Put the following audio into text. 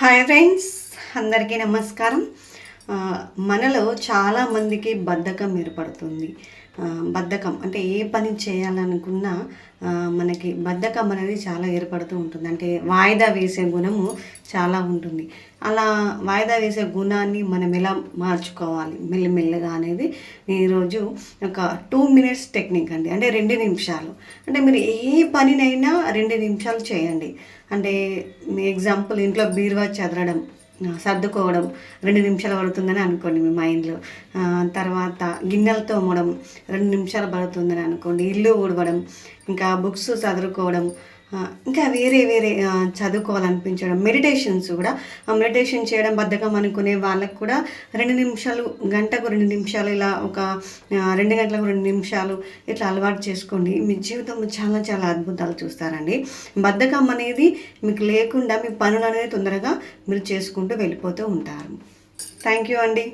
Hi friends అందరికీ నమస్కారం. మనలో చాలా మందికి బద్ధకం ఏర్పడుతుంది. బద్ధకం. అంటే ఏ పని చేయాలనుకున్నా మనకి బద్ధకం అనేది చాలా ఏర్పడుతూ ఉంటుంది. అంటే వాయిదా వేసే గుణము చాలా ఉంటుంది. అలా వాయిదా వేసే గుణాన్ని మనం ఎలా మార్చుకోవాలి? మెల్లమెల్లగా అనేది ఈరోజు ఒక టూ మినిట్స్ టెక్నిక్ అండి. అంటే రెండు నిమిషాలు. అంటే మీరు ఏ పనినైనా రెండు నిమిషాలు చేయండి. అంటే మీ ఎగ్జాంపుల్ ఇంట్లో బీరువా చదరడం. సర్దుకోవడం రెండు నిమిషాలు పడుతుందని అనుకోండి మీ మైండ్లో. తర్వాత గిన్నెలు తోమడం రెండు నిమిషాలు పడుతుందని అనుకోండి. ఇల్లు ఊడవడం ఇంకా బుక్స్ చదువుకోవడం ఇంకా వేరే వేరే చదువుకోవాలనిపించడం మెడిటేషన్స్ కూడా. ఆ మెడిటేషన్ చేయడం బద్ధకం అనుకునే వాళ్ళకు కూడా రెండు నిమిషాలు గంటకు రెండు నిమిషాలు ఇలా ఒక రెండు గంటలకు రెండు నిమిషాలు ఇట్లా అలవాటు చేసుకోండి. మీ జీవితంలో చాలా చాలా అద్భుతాలు చూస్తారండి. బద్ధకం అనేది మీకు లేకుండా మీ పనులు అనేది తొందరగా మీరు చేసుకుంటూ వెళ్ళిపోతూ ఉంటారు. థ్యాంక్ యూ అండి.